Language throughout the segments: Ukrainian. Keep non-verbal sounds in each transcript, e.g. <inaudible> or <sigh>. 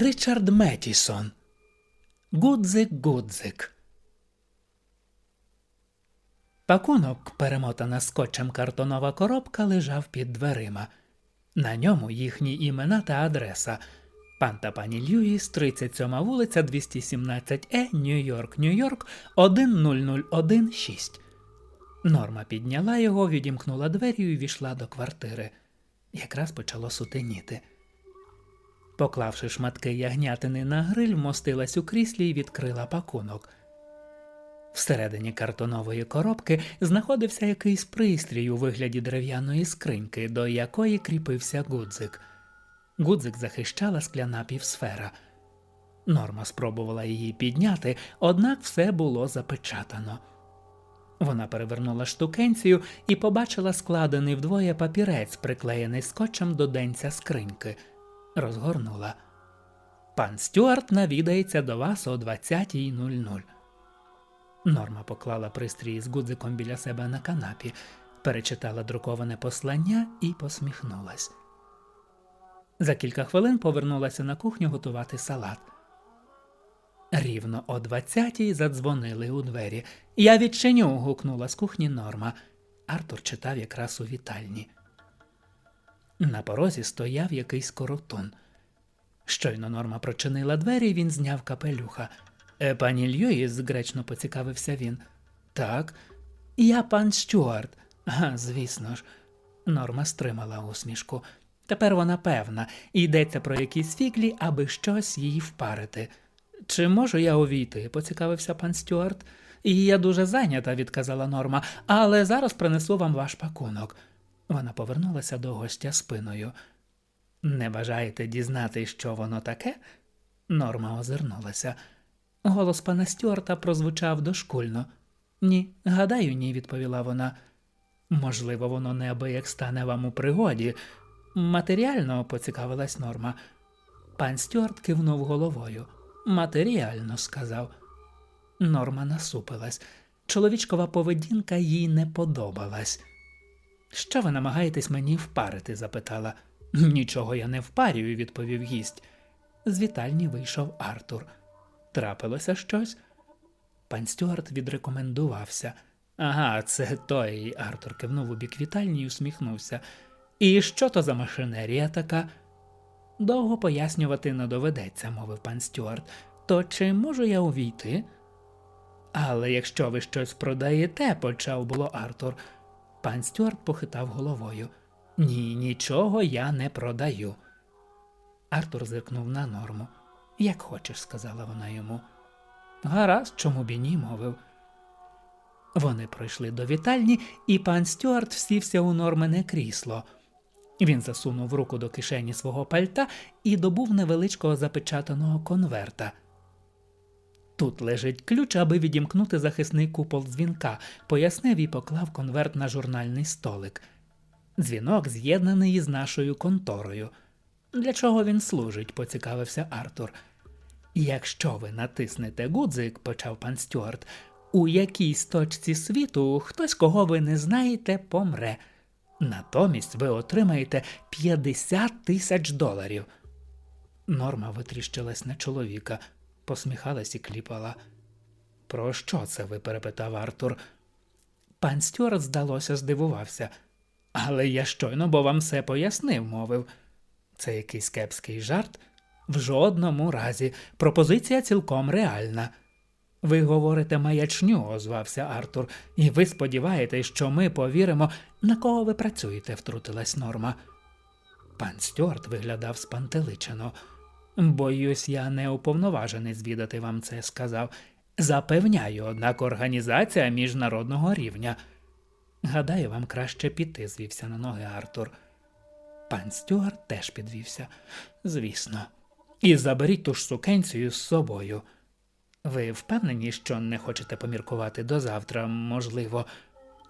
Ричард Метісон. Гудзик Гудзик. Пакунок, перемотана скотчем картонова коробка, лежав під дверима. На ньому їхні імена та адреса. Пан та пані Льюіс, 37 вулиця, 217 Е, Нью-Йорк, Нью-Йорк, 10016. Норма підняла його, відімкнула двері і увійшла до квартири. Якраз почало сутеніти. Поклавши шматки ягнятини на гриль, вмостилась у кріслі і відкрила пакунок. Всередині картонової коробки знаходився якийсь пристрій у вигляді дерев'яної скриньки, до якої кріпився гудзик. Гудзик захищала скляна півсфера. Норма спробувала її підняти, однак все було запечатано. Вона перевернула штукенцію і побачила складений вдвоє папірець, приклеєний скотчем до денця скриньки. Розгорнула. Пан Стюарт навідається до вас о 20.00. Норма поклала пристрій з гудзиком біля себе на канапі, перечитала друковане послання і посміхнулась. За кілька хвилин повернулася на кухню готувати салат. Рівно о двадцятій задзвонили у двері. Я відчиню. гукнула з кухні Норма. Артур читав якраз у вітальні. На порозі стояв якийсь коротун. Щойно Норма прочинила двері, він зняв капелюха. «Е, Пані Льюїс, гречно поцікавився він. Так, я пан Стюарт. А, звісно ж. Норма стримала усмішку. Тепер вона певна, йдеться про якісь фіглі, аби щось їй впарити. Чи можу я увійти? поцікавився пан Стюарт. І я дуже зайнята, відказала Норма, але зараз принесу вам ваш пакунок. Вона повернулася до гостя спиною. Не бажаєте дізнати, що воно таке? Норма озирнулася. Голос пана Стюарта прозвучав дошкульно. Ні, гадаю, ні, відповіла вона. Можливо, воно неабияк стане вам у пригоді. Матеріально поцікавилась Норма. Пан Стюарт кивнув головою. Матеріально, сказав. Норма насупилась. Чоловічкова поведінка їй не подобалась. Що ви намагаєтесь мені впарити? запитала. Нічого я не впарюю, відповів гість. З вітальні вийшов Артур. Трапилося щось? Пан Стюарт відрекомендувався. Ага, це той. Артур кивнув у бік вітальні і усміхнувся. І що то за машинерія така? Довго пояснювати не доведеться, мовив пан Стюарт. То чи можу я увійти? Але якщо ви щось продаєте, почав було Артур. Пан Стюарт похитав головою. Ні, нічого я не продаю. Артур зиркнув на норму. Як хочеш, сказала вона йому. Гаразд, чому б і ні, мовив. Вони пройшли до вітальні, і пан Стюарт всівся у нормене крісло. Він засунув руку до кишені свого пальта і добув невеличкого запечатаного конверта. Тут лежить ключ, аби відімкнути захисний купол дзвінка, пояснив і поклав конверт на журнальний столик. Дзвінок з'єднаний із нашою конторою. Для чого він служить? поцікавився Артур. Якщо ви натиснете гудзик, почав пан Стюарт, у якійсь точці світу хтось, кого ви не знаєте, помре. Натомість ви отримаєте 50 тисяч доларів. Норма витріщилась на чоловіка, посміхалась і кліпала. Про що це ви? перепитав Артур. Пан Стюарт, здалося, здивувався. Але я щойно бо вам все пояснив, мовив. Це якийсь кепський жарт? В жодному разі. Пропозиція цілком реальна. Ви говорите маячню, озвався Артур, і ви сподіваєтесь, що ми повіримо, на кого ви працюєте, втрутилась Норма. Пан Стюарт виглядав спантеличено. Боюсь, я не уповноважений звідати вам це, сказав. Запевняю, однак організація міжнародного рівня. Гадаю, вам краще піти, звівся на ноги Артур. Пан Стюарт теж підвівся. Звісно. І заберіть ту ж сукенцію з собою. Ви впевнені, що не хочете поміркувати до завтра, можливо.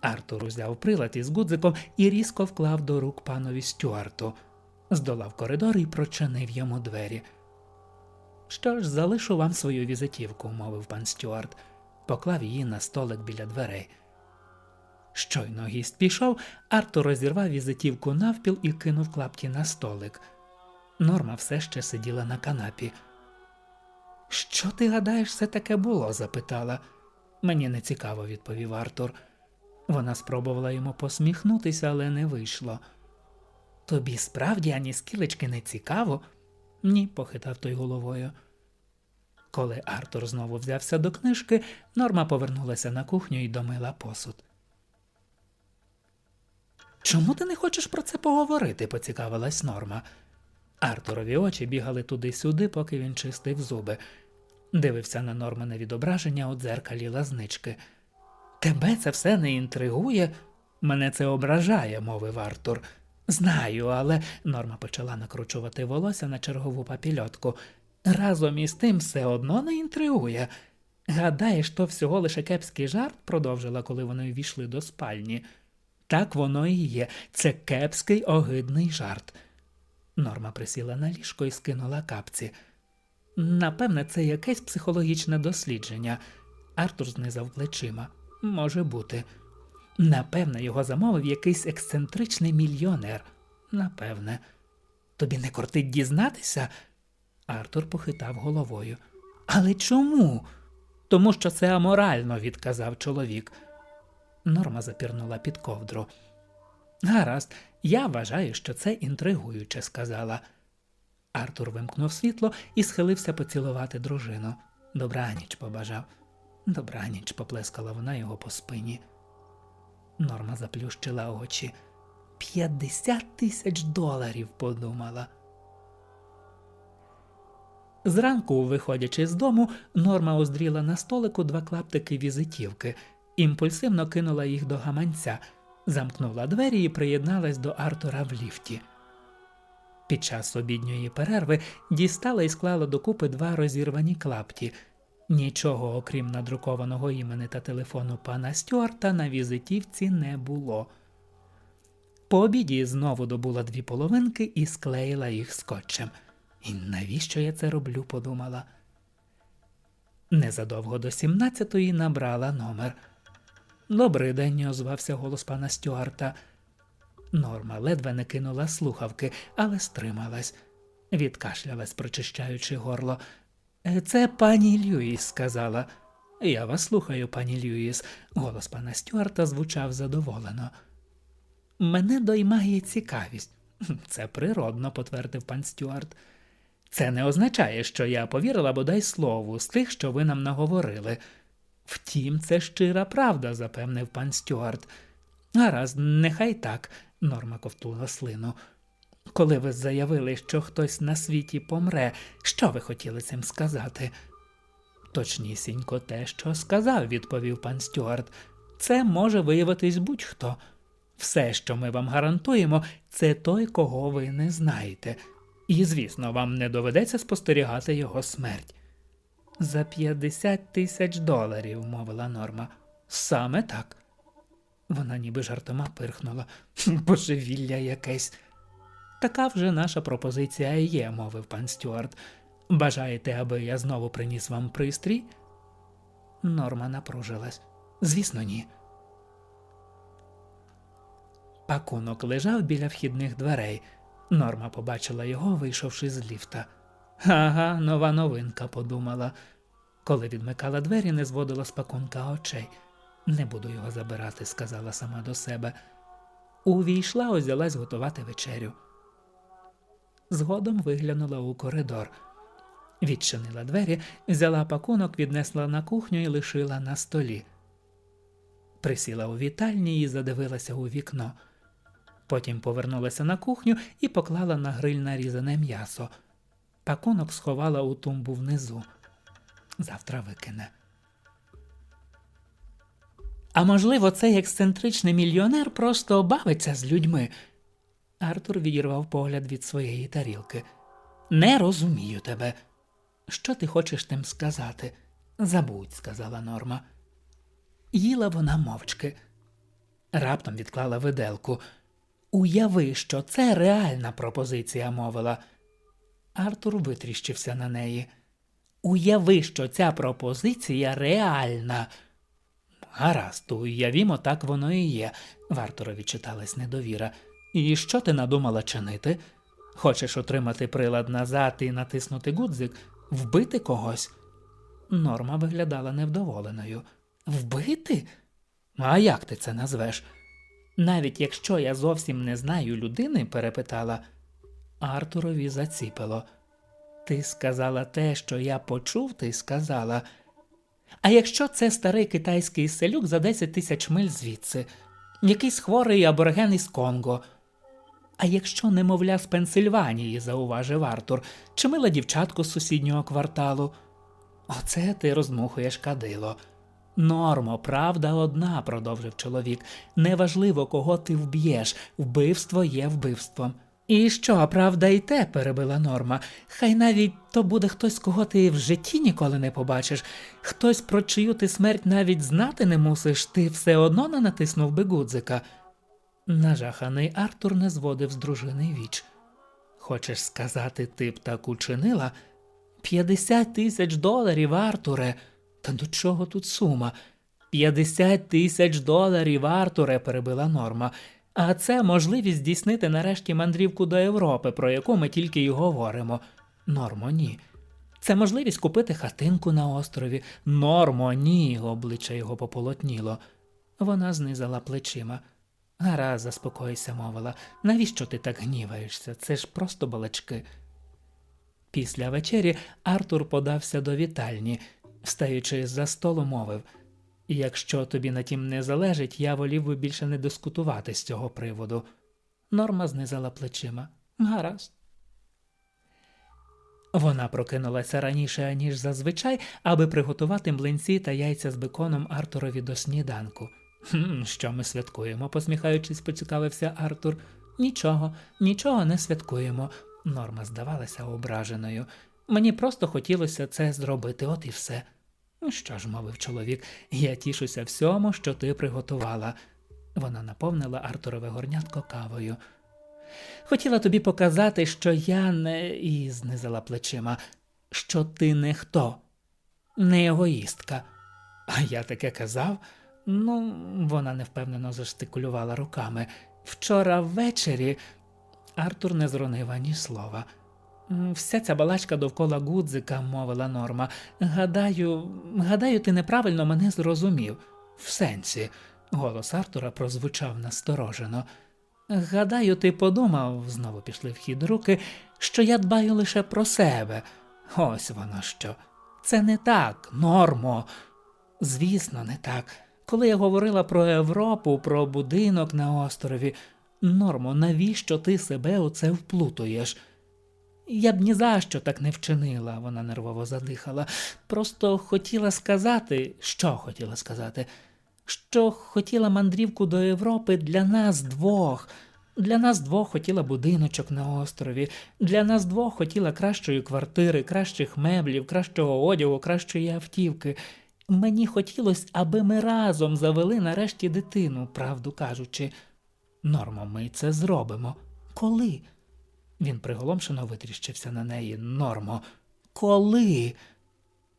Артур узяв прилад із гудзиком і різко вклав до рук панові Стюарту, здолав коридор і прочинив йому двері. Що ж, залишу вам свою візитівку, мовив пан Стюарт, поклав її на столик біля дверей. Щойно гість пішов, Артур розірвав візитівку навпіл і кинув клапті на столик. Норма все ще сиділа на канапі. Що ти гадаєш, це таке було? запитала. Мені не цікаво, відповів Артур. Вона спробувала йому посміхнутися, але не вийшло. Тобі справді ані скілечки не цікаво? Ні, похитав той головою. Коли Артур знову взявся до книжки, Норма повернулася на кухню і домила посуд. Чому ти не хочеш про це поговорити? поцікавилась Норма. Артурові очі бігали туди-сюди, поки він чистив зуби. Дивився на Нормане відображення у дзеркалі лазнички. Тебе це все не інтригує? Мене це ображає, мовив Артур. Знаю, але Норма почала накручувати волосся на чергову папільотку. Разом із тим все одно не інтригує. Гадаєш, то всього лише кепський жарт, продовжила, коли вони ввійшли до спальні. Так воно і є. Це кепський огидний жарт. Норма присіла на ліжко і скинула капці. Напевне, це якесь психологічне дослідження. Артур знизав плечима. Може бути. Напевне, його замовив якийсь ексцентричний мільйонер. Напевне. Тобі не кортить дізнатися? Артур похитав головою. Але чому? Тому що це аморально, відказав чоловік. Норма запірнула під ковдру. Гаразд, я вважаю, що це інтригуюче, сказала. Артур вимкнув світло і схилився поцілувати дружину. Добраніч, побажав. Добраніч, поплескала вона його по спині. Норма заплющила очі. П'ятдесят тисяч доларів, подумала. Зранку, виходячи з дому, Норма оздріла на столику два клаптики візитівки, імпульсивно кинула їх до гаманця, замкнула двері і приєдналась до Артура в ліфті. Під час обідньої перерви дістала і склала докупи два розірвані клапті. Нічого, окрім надрукованого імени та телефону пана Стюарта, на візитівці не було. По обіді знову добула дві половинки і склеїла їх скотчем. І навіщо я це роблю? подумала. Незадовго до сімнадцятої набрала номер. Добрий день, озвався голос пана Стюарта. Норма ледве не кинула слухавки, але стрималась, відкашлялась, прочищаючи горло. «Е, Це пані Льюіс, сказала. Я вас слухаю, пані Льюіс. Голос пана Стюарта звучав задоволено. Мене доймає цікавість. <laughs> Це природно, потвердив пан Стюарт. Це не означає, що я повірила бодай слову з тих, що ви нам наговорили. Втім, це щира правда, запевнив пан Стюарт. Гаразд, нехай так, Норма ковтула слину. Коли ви заявили, що хтось на світі помре, що ви хотіли цим сказати? Точнісінько те, що сказав, відповів пан Стюарт. Це може виявитись будь-хто. Все, що ми вам гарантуємо, це той, кого ви не знаєте. І, звісно, вам не доведеться спостерігати його смерть. За 50 тисяч доларів, мовила Норма. Саме так. Вона ніби жартома пирхнула. Божевілля якесь. Така вже наша пропозиція є, мовив пан Стюарт. Бажаєте, аби я знову приніс вам пристрій? Норма напружилась. Звісно, ні. Пакунок лежав біля вхідних дверей. Норма побачила його, вийшовши з ліфта. Ага, нова новинка, подумала. Коли відмикала двері, не зводила з пакунка очей. Не буду його забирати, сказала сама до себе. Увійшла, узялась готувати вечерю. Згодом виглянула у коридор. Відчинила двері, взяла пакунок, віднесла на кухню і лишила на столі. Присіла у вітальні і задивилася у вікно. Потім повернулася на кухню і поклала на гриль нарізане м'ясо. Пакунок сховала у тумбу внизу. Завтра викине. А можливо, цей ексцентричний мільйонер просто бавиться з людьми. Артур відірвав погляд від своєї тарілки. Не розумію тебе. Що ти хочеш тим сказати? Забудь, сказала Норма. Їла вона мовчки. Раптом відклала виделку. Уяви, що це реальна пропозиція, мовила. Артур витріщився на неї. Уяви, що ця пропозиція реальна. Гаразд, уявімо, так воно і є, в Артурові читалась недовіра. І що ти надумала чинити? Хочеш отримати прилад назад і натиснути гудзик, вбити когось? Норма виглядала невдоволеною. Вбити? А як ти це назвеш? Навіть якщо я зовсім не знаю людини, перепитала. Артурові заціпило. Ти сказала те, що я почув, ти сказала. А якщо це старий китайський селюк за 10 тисяч миль звідси, якийсь хворий абориген із Конго. А якщо немовля з Пенсильванії, зауважив Артур, чи мила дівчатку з сусіднього кварталу. Оце ти роздмухуєш кадило. Нормо, правда одна, продовжив чоловік. Неважливо, кого ти вб'єш, вбивство є вбивством. І що, правда, і те, перебила норма. Хай навіть то буде хтось, кого ти в житті ніколи не побачиш, хтось, про чию ти смерть навіть знати не мусиш, ти все одно не натиснув би гудзика. Нажаханий Артур не зводив з дружини віч. Хочеш сказати, ти б так учинила? П'ятдесят тисяч доларів, Артуре. Та до чого тут сума? П'ятдесят тисяч доларів, Артуре, перебила норма. А це можливість здійснити нарешті мандрівку до Європи, про яку ми тільки й говоримо. Нормо, ні. Це можливість купити хатинку на острові. Нормо, ні, обличчя його пополотніло. Вона знизала плечима. Гаразд, заспокойся, мовила. Навіщо ти так гніваєшся? Це ж просто балачки. Після вечері Артур подався до вітальні, встаючи за столу, мовив Якщо тобі на тім не залежить, я волів би більше не дискутувати з цього приводу. Норма знизала плечима. Гаразд. Вона прокинулася раніше, ніж зазвичай, аби приготувати млинці та яйця з беконом Артурові до сніданку. «Хм, Що ми святкуємо? посміхаючись, поцікавився Артур. Нічого, нічого не святкуємо. Норма здавалася ображеною. Мені просто хотілося це зробити, от і все. «Ну Що ж, мовив чоловік, я тішуся всьому, що ти приготувала. Вона наповнила Артурове горнятко кавою. Хотіла тобі показати, що я не і знизила плечима, що ти не хто, не егоїстка. А я таке казав. Ну, вона невпевнено застикулювала руками. Вчора ввечері Артур не зронив ані слова. Вся ця балачка довкола гудзика, мовила Норма. Гадаю, гадаю, ти неправильно мене зрозумів. В сенсі, голос Артура прозвучав насторожено. Гадаю, ти подумав, знову пішли в хід руки, що я дбаю лише про себе. Ось воно що. Це не так, нормо. Звісно, не так. Коли я говорила про Європу, про будинок на острові, нормо, навіщо ти себе у це вплутуєш? Я б ні за що так не вчинила, вона нервово задихала. Просто хотіла сказати, що хотіла сказати, що хотіла мандрівку до Європи для нас двох. Для нас двох хотіла будиночок на острові, для нас двох хотіла кращої квартири, кращих меблів, кращого одягу, кращої автівки. Мені хотілося, аби ми разом завели нарешті дитину, правду кажучи. Нормо, ми це зробимо. Коли? Він приголомшено витріщився на неї. Нормо, коли?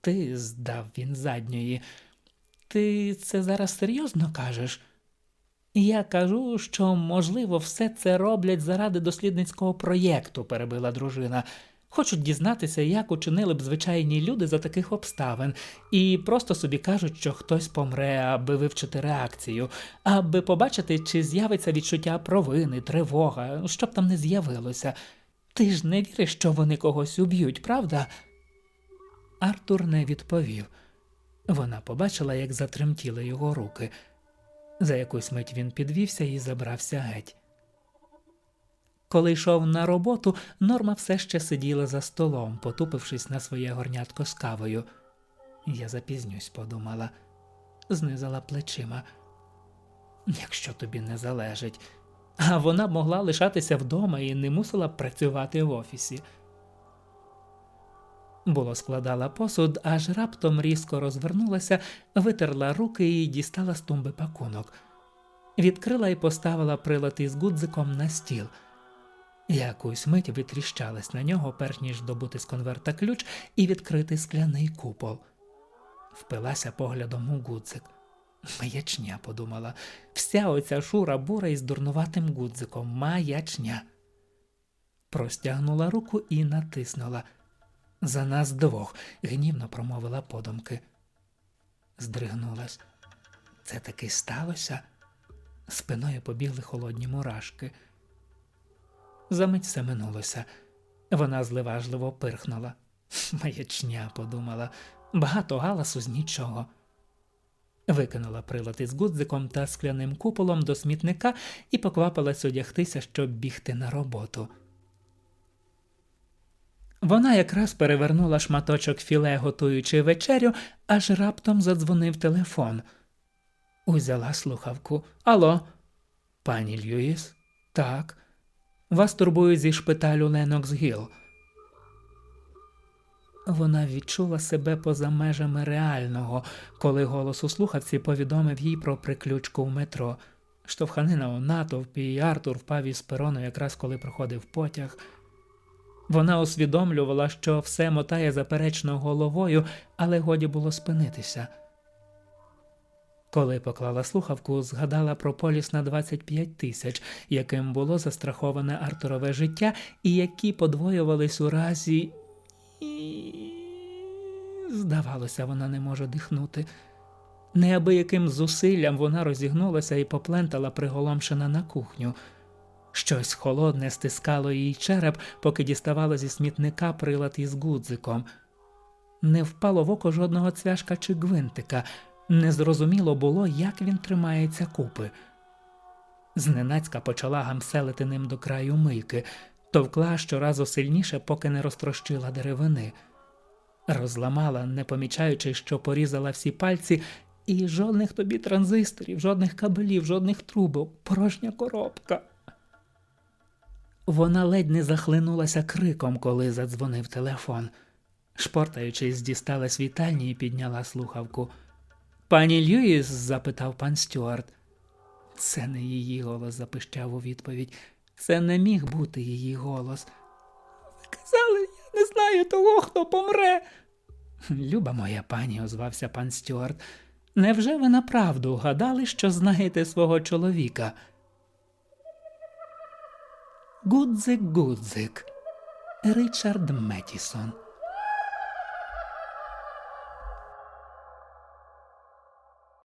Ти, здав він задньої. Ти це зараз серйозно кажеш? Я кажу, що, можливо, все це роблять заради дослідницького проєкту, перебила дружина. Хочуть дізнатися, як учинили б звичайні люди за таких обставин, і просто собі кажуть, що хтось помре, аби вивчити реакцію, аби побачити, чи з'явиться відчуття провини, тривога, що б там не з'явилося. Ти ж не віриш, що вони когось уб'ють, правда? Артур не відповів. Вона побачила, як затремтіли його руки. За якусь мить він підвівся і забрався геть. Коли йшов на роботу, Норма все ще сиділа за столом, потупившись на своє горнятко з кавою. Я запізнюсь, подумала, знизала плечима. Якщо тобі не залежить, а вона могла лишатися вдома і не мусила працювати в офісі. Було складала посуд, аж раптом різко розвернулася, витерла руки і дістала з тумби пакунок. Відкрила і поставила прилад із гудзиком на стіл. Якусь мить витріщалась на нього, перш ніж добути з конверта ключ і відкрити скляний купол. Впилася поглядом у гудзик. Маячня, подумала, вся оця шура бура із дурнуватим гудзиком, маячня. простягнула руку і натиснула. За нас двох, гнівно промовила подумки. Здригнулась. Це таки сталося? Спиною побігли холодні мурашки. Замить все минулося. Вона зливажливо пирхнула. <laughs> Маячня, подумала, багато галасу з нічого. Викинула прилад із гудзиком та скляним куполом до смітника і поквапилась одягтися, щоб бігти на роботу. Вона якраз перевернула шматочок філе, готуючи вечерю, аж раптом задзвонив телефон. Узяла слухавку. Алло, пані Льюіс? Так. Вас турбують зі шпиталю Ленокс Гіл. Вона відчула себе поза межами реального, коли голос у слухавці повідомив їй про приключку в метро. Штовханина у натовпі, і Артур впав із перону якраз коли проходив потяг. Вона усвідомлювала, що все мотає заперечно головою, але годі було спинитися. Коли поклала слухавку, згадала про поліс на 25 тисяч, яким було застраховане Артурове життя, і які подвоювались у разі. І... Здавалося, вона не може дихнути. Неабияким зусиллям вона розігнулася і поплентала приголомшена на кухню. Щось холодне стискало їй череп, поки діставало зі смітника прилад із гудзиком. Не впало в око жодного цвяшка чи гвинтика, незрозуміло було, як він тримається купи. Зненацька почала гамселити ним до краю мийки, товкла щоразу сильніше, поки не розтрощила деревини. Розламала, не помічаючи, що порізала всі пальці, і жодних тобі транзисторів, жодних кабелів, жодних трубок, порожня коробка. Вона ледь не захлинулася криком, коли задзвонив телефон. Шпортаючись, дістала з вітальні і підняла слухавку. Пані Льюіс? запитав пан Стюарт. Це не її голос, запищав у відповідь. Це не міг бути її голос. Ви казали, я не знаю того, хто помре. Люба моя пані, озвався пан Стюарт. Невже ви направду гадали, що знаєте свого чоловіка? Гудзик Гудзик. Ричард Метісон.